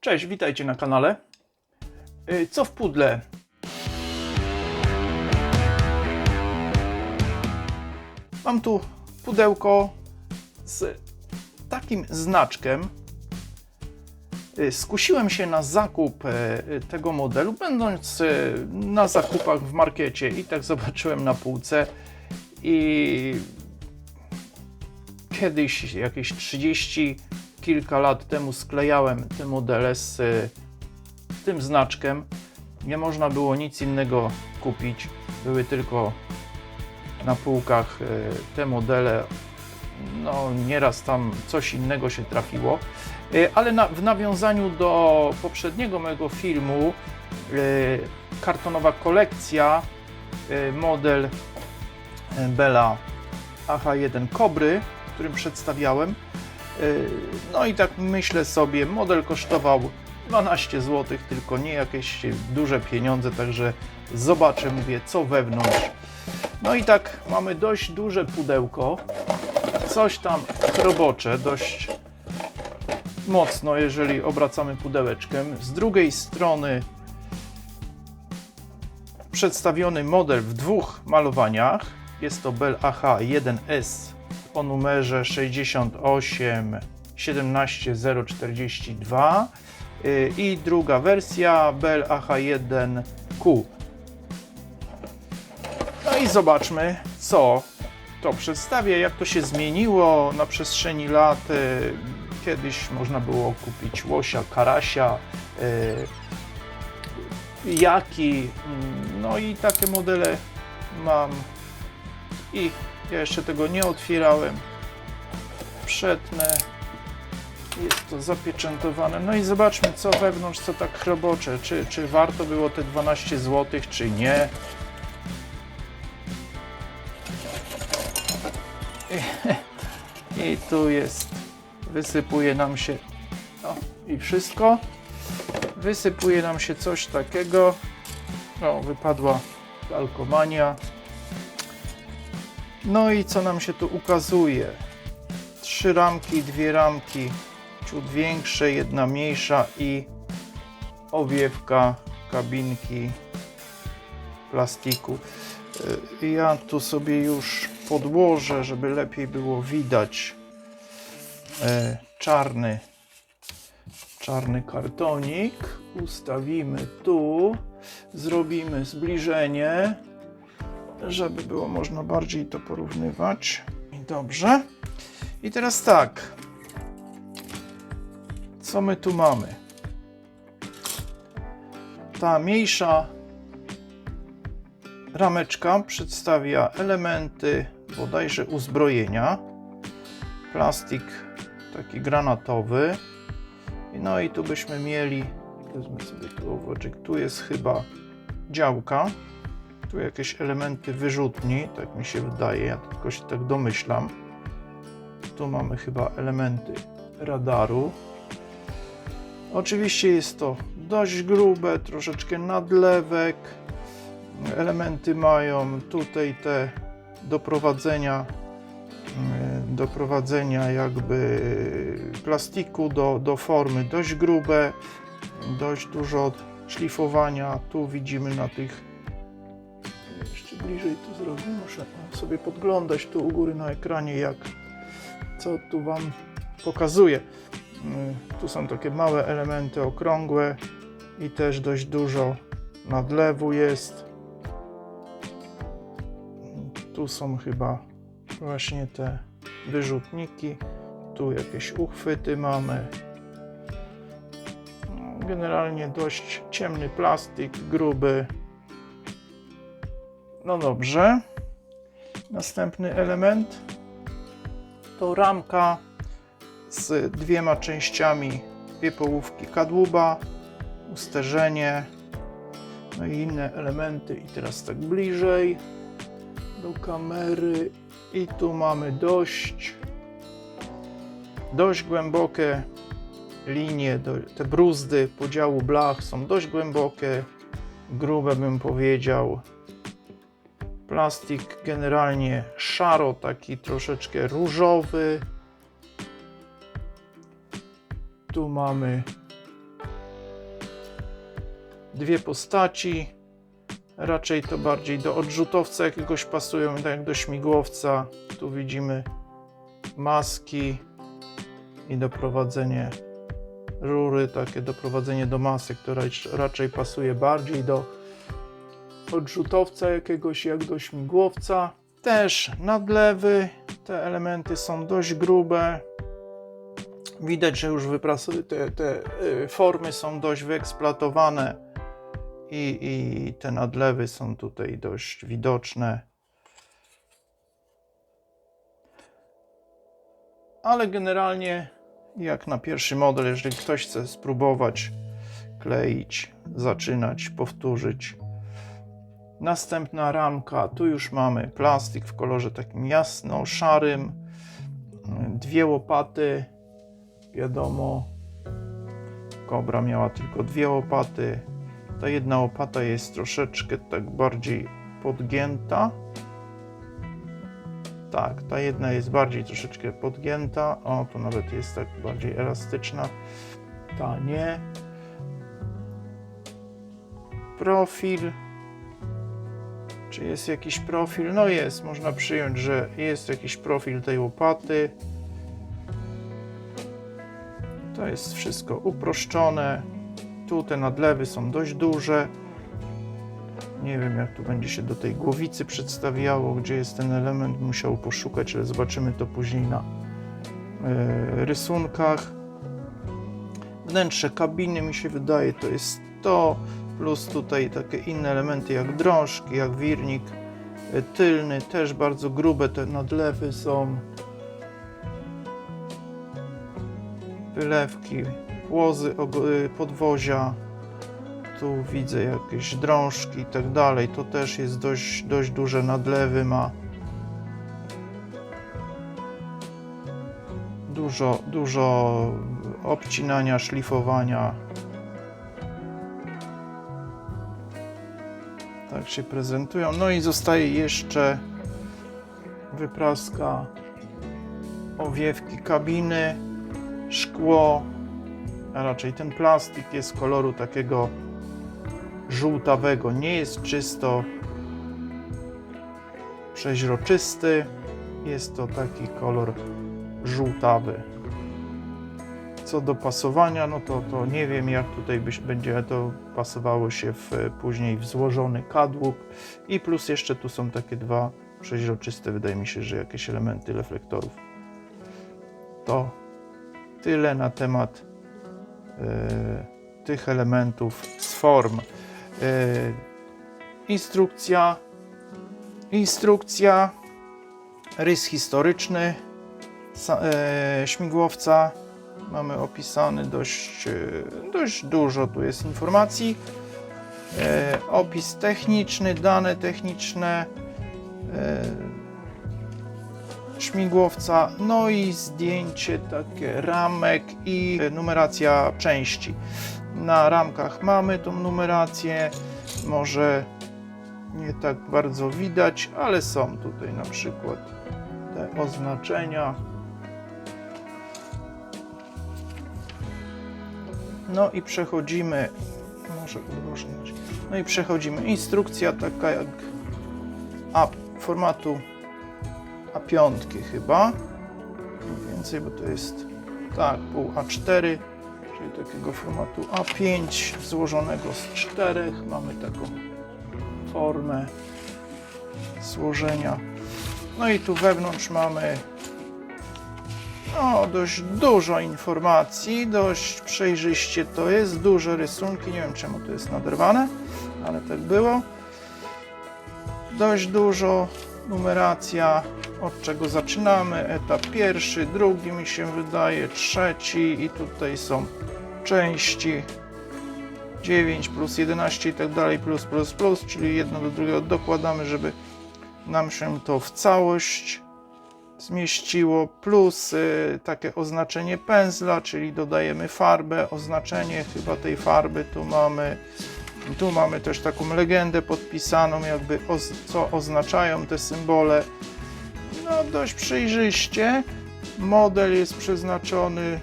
Cześć, witajcie na kanale. Y, Co w pudle? Mam tu pudełko z takim znaczkiem. Y, Skusiłem się na zakup e, tego modelu, będąc na zakupach w markecie i tak zobaczyłem na półce i kiedyś, jakieś 30 kilka lat temu sklejałem te modele z e, tym znaczkiem. Nie można było nic innego kupić. Były tylko na półkach e, te modele. No, nieraz tam coś innego się trafiło. E, Ale na, w nawiązaniu do poprzedniego mojego filmu, kartonowa kolekcja, model Bella AH1 Kobry, którym przedstawiałem. Yy, No i tak myślę sobie, model kosztował 12 zł, tylko nie jakieś duże pieniądze, także zobaczę, mówię, co wewnątrz. No i tak mamy dość duże pudełko, coś tam robocze, dość mocno, jeżeli obracamy pudełeczkiem. Z drugiej strony przedstawiony model w dwóch malowaniach. Jest to Bell AH1S o numerze 68 17042 y, i druga wersja Bell AH1Q. No i zobaczmy, co to przedstawia, jak to się zmieniło na przestrzeni lat. y, Kiedyś można było kupić łosia, karasia, y, jaki, mm, no i takie modele mam i ja jeszcze tego nie otwierałem. Przetnę. Jest to zapieczętowane. No i zobaczmy, co wewnątrz, co tak robocze. Czy, czy warto było te 12 zł, czy nie. I, tu jest. Wysypuje nam się. O, i wszystko. Wysypuje nam się coś takiego. O, wypadła kalkomania. No i co nam się tu ukazuje? Trzy ramki, dwie ramki, ciut większe, jedna mniejsza i owiewka kabinki plastiku. Y, Ja tu sobie już podłożę, żeby lepiej było widać e, czarny czarny kartonik. Ustawimy tu, zrobimy zbliżenie żeby było można bardziej to porównywać. Dobrze. I teraz tak. Co my tu mamy? Ta mniejsza rameczka przedstawia elementy bodajże uzbrojenia. Plastik taki granatowy. No i tu byśmy mieli, wezmę sobie tu owoczyk, tu jest chyba działka tu jakieś elementy wyrzutni, tak mi się wydaje, ja tylko się tak domyślam. Tu mamy chyba elementy radaru. Oczywiście jest to dość grube, troszeczkę nadlewek. Elementy mają tutaj te doprowadzenia, mm, doprowadzenia jakby plastiku do, do formy dość grube, dość dużo szlifowania. Tu widzimy na tych bliżej to zrobię. Muszę sobie podglądać tu u góry na ekranie, jak co tu Wam pokazuje. Mm, Tu są takie małe elementy okrągłe i też dość dużo nadlewu jest. Tu są chyba właśnie te wyrzutniki. Tu jakieś uchwyty mamy. No, Generalnie dość ciemny plastik, gruby. No dobrze. Następny element to ramka z dwiema częściami, dwie połówki kadłuba, usterzenie, no i inne elementy. I teraz tak bliżej do kamery. I tu mamy dość, dość głębokie linie, te bruzdy podziału blach są dość głębokie, grube bym powiedział. Plastik generalnie szaro, taki troszeczkę różowy. Tu mamy dwie postaci. Raczej to bardziej do odrzutowca jakiegoś pasują, tak jak do śmigłowca. Tu widzimy maski i doprowadzenie rury, takie doprowadzenie do masek, to rac- raczej pasuje bardziej do odrzutowca jakiegoś, jak do śmigłowca. Też nadlewy, te elementy są dość grube. Widać, że już te, te y, formy są dość wyeksploatowane i, i te nadlewy są tutaj dość widoczne. Ale generalnie, jak na pierwszy model, jeżeli ktoś chce spróbować kleić, zaczynać, powtórzyć. Następna ramka, tu już mamy plastik w kolorze takim jasno-szarym, dwie łopaty, wiadomo, kobra miała tylko dwie łopaty, ta jedna łopata jest troszeczkę tak bardziej podgięta. Tak, ta jedna jest bardziej troszeczkę podgięta. O, tu nawet jest tak bardziej elastyczna. Ta nie. Profil. Czy jest jakiś profil? No jest, można przyjąć, że jest jakiś profil tej łopaty. To jest wszystko uproszczone. Tu te nadlewy są dość duże. Nie wiem, jak tu będzie się do tej głowicy przedstawiało, gdzie jest ten element. Musiał poszukać, ale zobaczymy to później na e, rysunkach. Wnętrze kabiny mi się wydaje to jest to, plus tutaj takie inne elementy jak drążki, jak wirnik tylny, też bardzo grube te nadlewy są. Wylewki, płozy y, podwozia. Tu widzę jakieś drążki i tak dalej. To też jest dość, dość duże nadlewy ma. Dużo, dużo obcinania, szlifowania. Tak się prezentują. No i zostaje jeszcze wypraska owiewki kabiny, szkło, a raczej ten plastik jest koloru takiego żółtawego, nie jest czysto przeźroczysty, jest to taki kolor żółtawy. Co do pasowania, no to, to nie wiem jak tutaj byś, będzie to pasowało się w, później w złożony kadłub i plus jeszcze tu są takie dwa przeźroczyste, wydaje mi się, że jakieś elementy reflektorów. To tyle na temat e, tych elementów z form. E, instrukcja, instrukcja, rys historyczny e, śmigłowca. Mamy opisany dość, e, dość dużo tu jest informacji. E, opis techniczny, dane techniczne e, śmigłowca, no i zdjęcie takie ramek i numeracja części. Na ramkach mamy tą numerację, może nie tak bardzo widać, ale są tutaj na przykład te oznaczenia. No i przechodzimy, może udrożnić. No i przechodzimy. Instrukcja taka jak A formatu A5 chyba. Mniej więcej, bo to jest tak, pół A4, czyli takiego formatu A5 złożonego z czterech. Mamy taką formę złożenia. No i tu wewnątrz mamy no, dość dużo informacji, dość przejrzyście to jest, duże rysunki, nie wiem czemu to jest naderwane, ale tak było. Dość dużo, numeracja, od czego zaczynamy, etap pierwszy, drugi mi się wydaje, trzeci i tutaj są części 9 plus 11 i tak dalej, plus, plus, plus, czyli jedno do drugiego dokładamy, żeby nam się to w całość zmieściło, plus y, takie oznaczenie pędzla, czyli dodajemy farbę, oznaczenie chyba tej farby, tu mamy, tu mamy też taką legendę podpisaną, jakby oz, co oznaczają te symbole. No dość przejrzyście. Model jest przeznaczony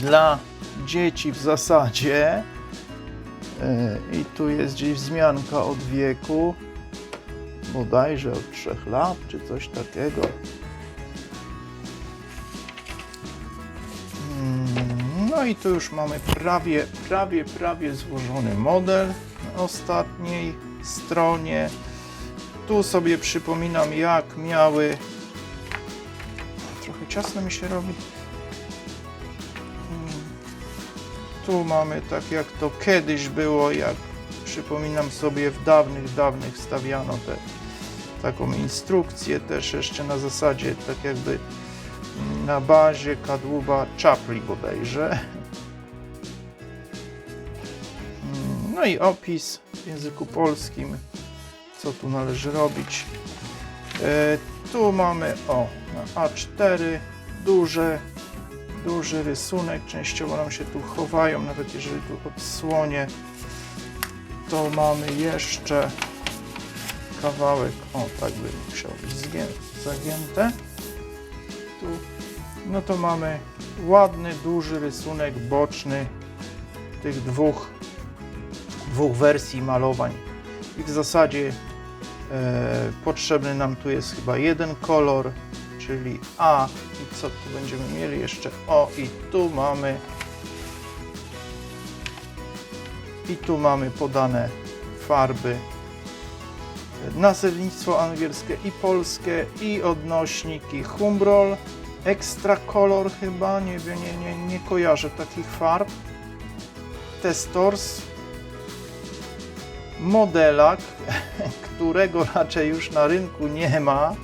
dla dzieci w zasadzie. E, I tu jest gdzieś wzmianka od wieku, bodajże od 3 lat, czy coś takiego. Mm, No i tu już mamy prawie, prawie, prawie złożony model na ostatniej stronie. Tu sobie przypominam, jak miały. Trochę ciasno mi się robi. Mm. Tu mamy tak, jak to kiedyś było, jak przypominam sobie, w dawnych, dawnych stawiano te, taką instrukcję też jeszcze na zasadzie, tak jakby na bazie kadłuba czapli bodajże. Mm, No i opis w języku polskim, co tu należy robić. E, tu mamy o na A4 duże, duży rysunek. Częściowo nam się tu chowają, nawet jeżeli tu odsłonię, to mamy jeszcze kawałek. O, tak by musiał być zagięte. Tu, no to mamy ładny, duży rysunek boczny tych dwóch, dwóch wersji malowań. I w zasadzie e, potrzebny nam tu jest chyba jeden kolor, czyli A. I co tu będziemy mieli jeszcze? O, i tu mamy. I tu mamy podane farby. Nazewnictwo angielskie i polskie i odnośniki Humbrol. Extra Color chyba, nie wiem, nie, nie, nie kojarzę takich farb. Testors. Modelak, którego raczej już na rynku nie ma.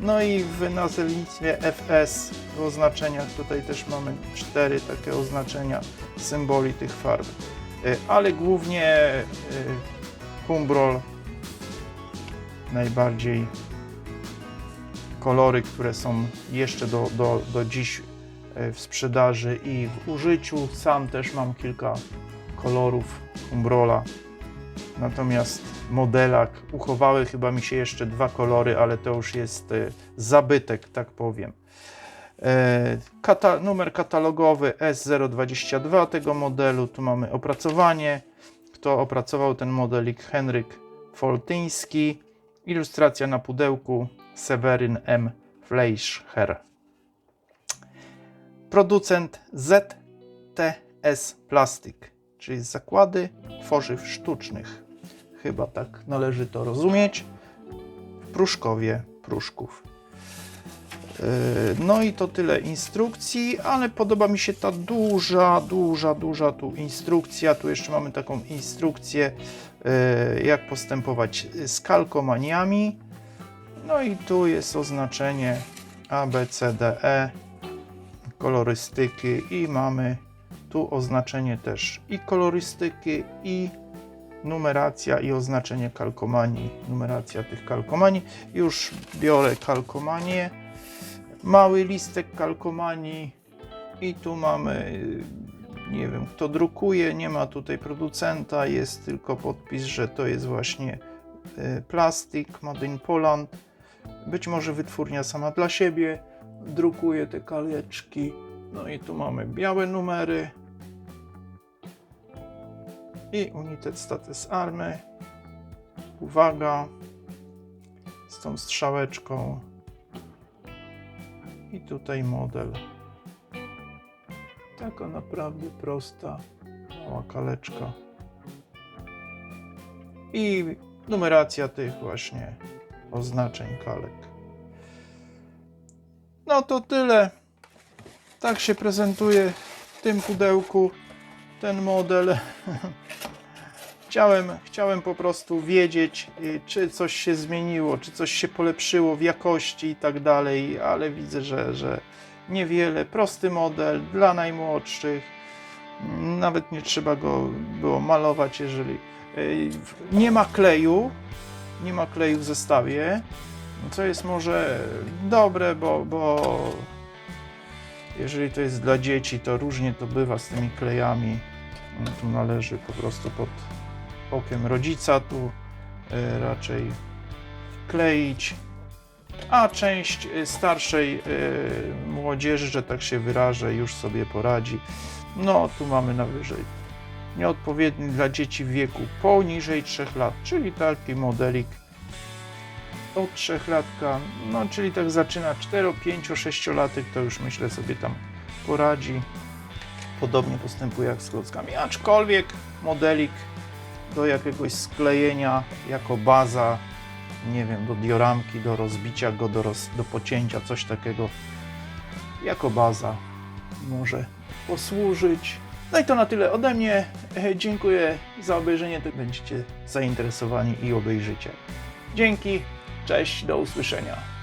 No i w nazewnictwie FS w oznaczeniach tutaj też mamy cztery takie oznaczenia symboli tych farb. Y, Ale głównie y, Humbrol najbardziej kolory, które są jeszcze do, do, do dziś e, w sprzedaży i w użyciu. Sam też mam kilka kolorów Umbrola. Natomiast modelak uchowały chyba mi się jeszcze dwa kolory, ale to już jest e, zabytek, tak powiem. E, Kata, numer katalogowy S022 tego modelu. Tu mamy opracowanie. Kto opracował ten modelik? Henryk Foltyński. Ilustracja na pudełku Seweryn M. Fleischer. Producent ZTS Plastik, czyli Zakłady Tworzyw Sztucznych. Chyba tak należy to rozumieć. W Pruszkowie Pruszków. Yy, No i to tyle instrukcji, ale podoba mi się ta duża, duża, duża tu instrukcja. Tu jeszcze mamy taką instrukcję, jak postępować z kalkomaniami. No i tu jest oznaczenie A, B, C, D, E, kolorystyki i mamy tu oznaczenie też i kolorystyki i numeracja i oznaczenie kalkomanii, numeracja tych kalkomanii. Już biorę kalkomanię, mały listek kalkomanii i tu mamy, nie wiem kto drukuje, nie ma tutaj producenta, jest tylko podpis, że to jest właśnie y, plastik Made in Poland. Być może wytwórnia sama dla siebie drukuje te kaleczki. No i tu mamy białe numery i United Status Army. Uwaga z tą strzałeczką. I tutaj model. Taka naprawdę prosta, mała kaleczka. I numeracja tych właśnie oznaczeń kalek. No to tyle. Tak się prezentuje w tym pudełku ten model. Chciałem, chciałem po prostu wiedzieć, y, czy coś się zmieniło, czy coś się polepszyło w jakości i tak dalej, ale widzę, że, że niewiele. Prosty model dla najmłodszych. Nawet nie trzeba go było malować, jeżeli y, nie ma kleju, nie ma kleju w zestawie, co jest może dobre, bo, bo jeżeli to jest dla dzieci, to różnie to bywa z tymi klejami. No, Tu należy po prostu pod okiem rodzica tu y, raczej kleić. A część y, starszej y, młodzieży, że tak się wyrażę, już sobie poradzi. No, tu mamy na wyżej nieodpowiedni dla dzieci w wieku poniżej 3 lat, czyli taki modelik od 3 latka, no czyli tak zaczyna 4, 5, 6 latek, to już myślę sobie tam poradzi. Podobnie postępuje jak z klockami, aczkolwiek modelik do jakiegoś sklejenia jako baza, nie wiem, do dioramki, do rozbicia go, do, roz, do pocięcia, coś takiego jako baza może posłużyć. No i to na tyle ode mnie. E, Dziękuję za obejrzenie. Będziecie zainteresowani i obejrzycie. Dzięki, cześć, do usłyszenia.